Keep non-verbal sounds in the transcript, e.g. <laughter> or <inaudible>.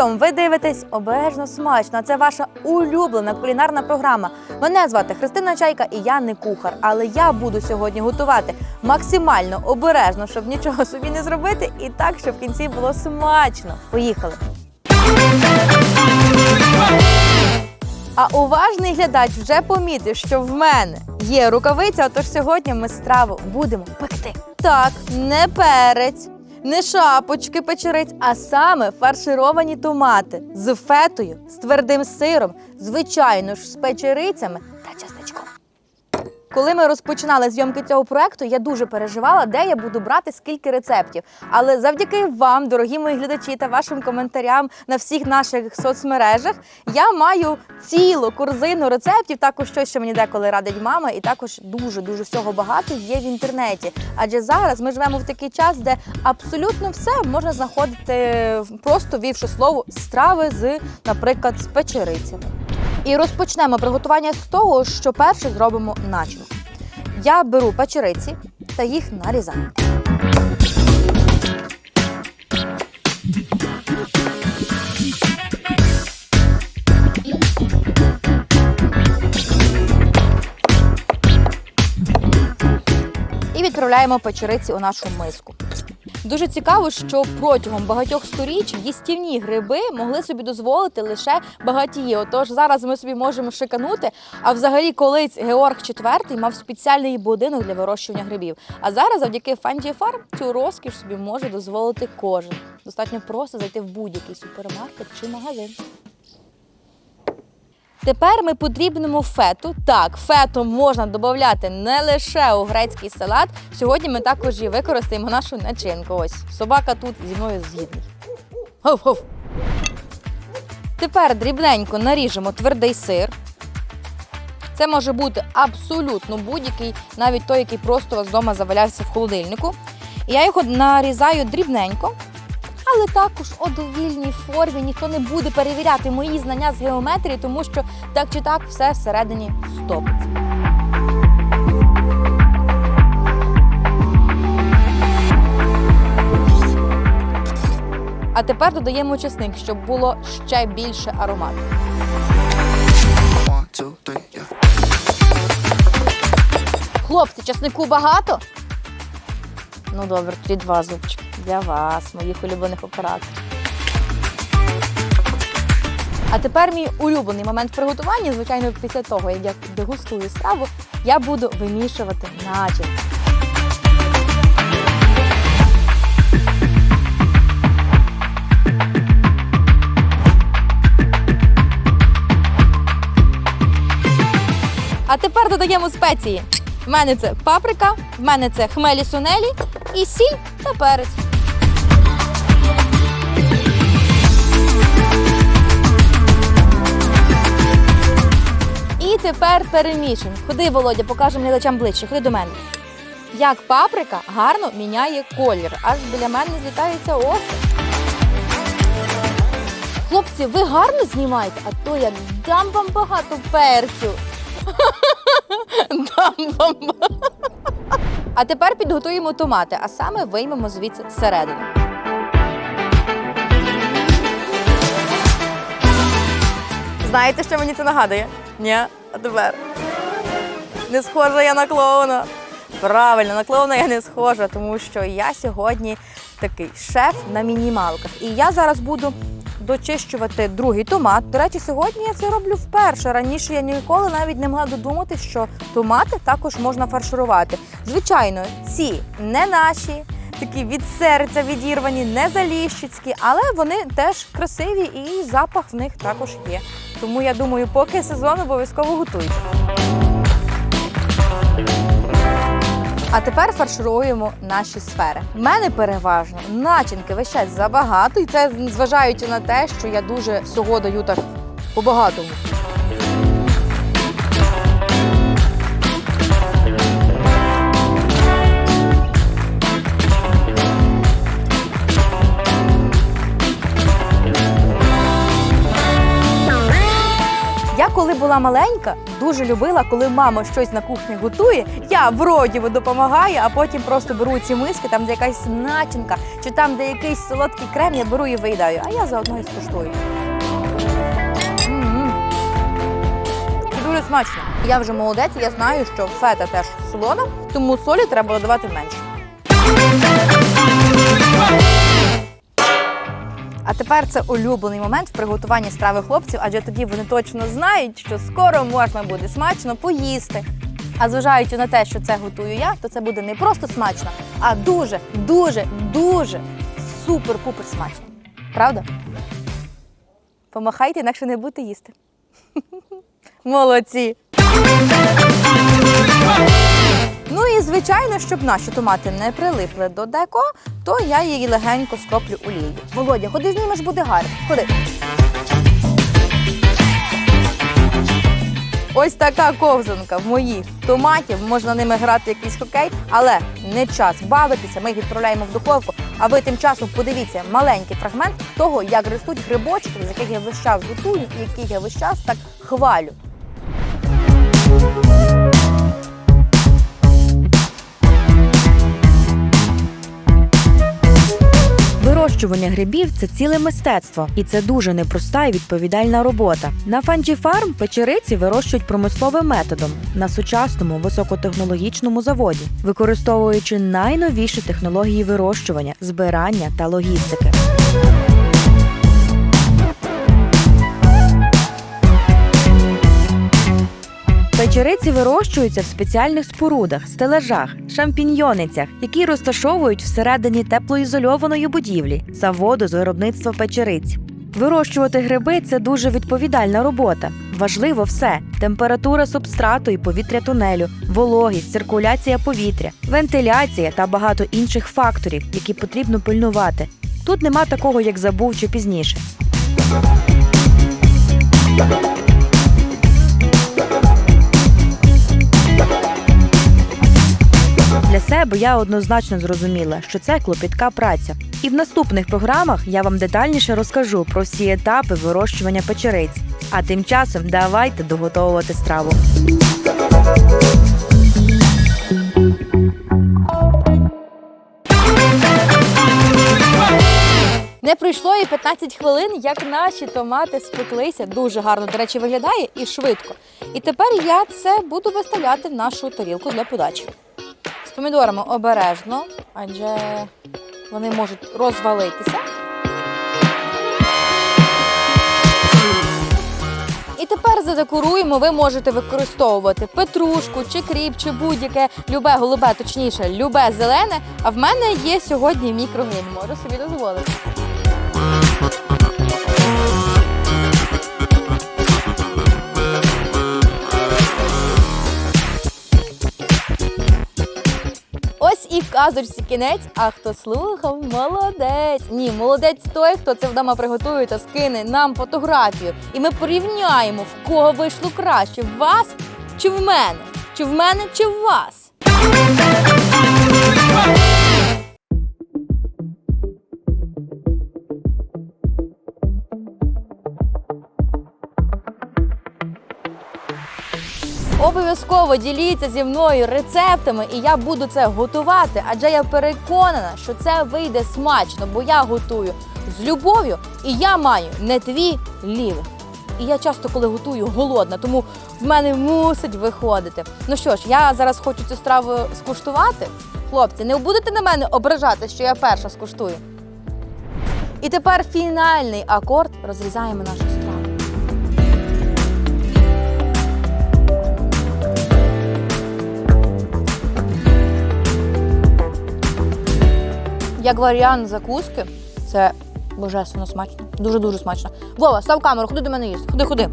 цьому ви дивитесь обережно смачно. Це ваша улюблена кулінарна програма. Мене звати Христина Чайка, і я не кухар. Але я буду сьогодні готувати максимально обережно, щоб нічого собі не зробити, і так, щоб в кінці було смачно. Поїхали! А уважний глядач вже помітив, що в мене є рукавиця, отож сьогодні ми страву будемо пекти. Так, не перець, не шапочки печериць, а саме фаршировані томати з фетою, з твердим сиром, звичайно ж, з печерицями. Коли ми розпочинали зйомки цього проекту, я дуже переживала, де я буду брати скільки рецептів. Але завдяки вам, дорогі мої глядачі, та вашим коментарям на всіх наших соцмережах, я маю цілу корзину рецептів. Також щось, що мені деколи радить мама, і також дуже дуже всього багато є в інтернеті. Адже зараз ми живемо в такий час, де абсолютно все можна знаходити просто вівши слово страви з, наприклад, з печерицями. І розпочнемо приготування з того, що перше зробимо начинку. Я беру печериці та їх нарізаю. І відправляємо печериці у нашу миску. Дуже цікаво, що протягом багатьох сторіч їстівні гриби могли собі дозволити лише багатії. Отож, зараз ми собі можемо шиканути. А взагалі, колись Георг IV мав спеціальний будинок для вирощування грибів. А зараз, завдяки Фанді Фарм, цю розкіш собі може дозволити кожен. Достатньо просто зайти в будь-який супермаркет чи магазин. Тепер ми потрібному фету. Так, фету можна додати не лише у грецький салат. Сьогодні ми також і використаємо нашу начинку. Ось собака тут зі мною згідний. Гов-гов. Тепер дрібненько наріжемо твердий сир. Це може бути абсолютно будь-який, навіть той, який просто у вас вдома завалявся в холодильнику. І я його нарізаю дрібненько, але також у довільній формі ніхто не буде перевіряти мої знання з геометрії, тому що так чи так все всередині стопиться. А тепер додаємо чесник, щоб було ще більше аромату. Хлопці, чеснику багато? Ну добре, тоді два зубчики. Для вас, моїх улюблених операторів. А тепер мій улюблений момент приготування, звичайно, після того, як я дегустую страву, я буду вимішувати начинку. А тепер додаємо спеції. В мене це паприка, в мене це хмелі сунелі і сіль та перець. Тепер перемішуємо. Ходи, Володя, покажемо глядачам ближче. Ходи до мене. Як паприка гарно міняє колір. Аж біля мене злітається оси. Хлопці, ви гарно знімаєте, а то як дам вам багато перцю. <laughs> Дам вам. А тепер підготуємо томати, а саме виймемо звідси середину. Знаєте, що мені це нагадує? Ні, а тепер. Не схожа я на клоуна. Правильно, на клоуна я не схожа, тому що я сьогодні такий шеф на мінімалках. І я зараз буду дочищувати другий томат. До речі, сьогодні я це роблю вперше. Раніше я ніколи навіть не могла додумати, що томати також можна фарширувати. Звичайно, ці не наші, такі від серця відірвані, не заліщицькі, але вони теж красиві і запах в них також є. Тому я думаю, поки сезон обов'язково готуйте. А тепер фаршируємо наші сфери. У мене переважно начинки весь час забагато, і це зважаючи на те, що я дуже всього даю так по-багатому. Коли була маленька, дуже любила, коли мама щось на кухні готує. Я вроді допомагаю, а потім просто беру ці миски, там де якась начинка, чи там де якийсь солодкий крем, я беру і виїдаю, а я заодно і скуштую. Дуже смачно. Я вже молодець, я знаю, що фета теж солона, тому солі треба додавати менше. А тепер це улюблений момент в приготуванні страви хлопців, адже тоді вони точно знають, що скоро можна буде смачно поїсти. А зважаючи на те, що це готую я, то це буде не просто смачно, а дуже, дуже, дуже супер-пупер смачно. Правда? Помахайте, інакше не будете їсти. <laughs> Молодці! Ну і звичайно, щоб наші томати не прилипли до деко, то я її легенько скроплю олією. Володя, ходи знімеш, буде гарно. Ходи. Ось така ковзанка в моїх томатів. Можна ними грати якийсь хокей, але не час бавитися. Ми їх відправляємо в духовку. А ви тим часом подивіться маленький фрагмент того, як ростуть грибочки, з яких я весь час готую і яких я весь час так хвалю. Вирощування грибів це ціле мистецтво, і це дуже непроста і відповідальна робота. На Фанджі Фарм печериці вирощують промисловим методом на сучасному високотехнологічному заводі, використовуючи найновіші технології вирощування, збирання та логістики. Печериці вирощуються в спеціальних спорудах, стелажах, шампіньйоницях, які розташовують всередині теплоізольованої будівлі заводу з виробництва печериць. Вирощувати гриби це дуже відповідальна робота. Важливо все: температура субстрату і повітря тунелю, вологість, циркуляція повітря, вентиляція та багато інших факторів, які потрібно пильнувати. Тут нема такого, як забув чи пізніше. Себе я однозначно зрозуміла, що це клопітка праця. І в наступних програмах я вам детальніше розкажу про всі етапи вирощування печериць. А тим часом давайте доготовувати страву. Не пройшло і 15 хвилин, як наші томати спеклися. Дуже гарно, до речі, виглядає і швидко. І тепер я це буду виставляти в нашу тарілку для подачі. Помідорами обережно, адже вони можуть розвалитися. І тепер задекоруємо. Ви можете використовувати петрушку, чи кріп, чи будь-яке любе голубе, точніше, любе зелене. А в мене є сьогодні мікрогрін. Можу собі дозволити. І казочці кінець. А хто слухав, молодець. Ні, молодець той, хто це вдома приготує та скине нам фотографію. І ми порівняємо, в кого вийшло краще: в вас чи в мене? Чи в мене, чи в вас? Обов'язково діліться зі мною рецептами, і я буду це готувати, адже я переконана, що це вийде смачно, бо я готую з любов'ю, і я маю не твій лівих. І я часто, коли готую, голодна, тому в мене мусить виходити. Ну що ж, я зараз хочу цю страву скуштувати. Хлопці, не будете на мене ображати, що я перша скуштую. І тепер фінальний акорд розрізаємо нашу страву. Як варіант закуски, це божественно смачно. Дуже-дуже смачно. Вова, став камеру, ходи до мене їсти. Ходи, ходи.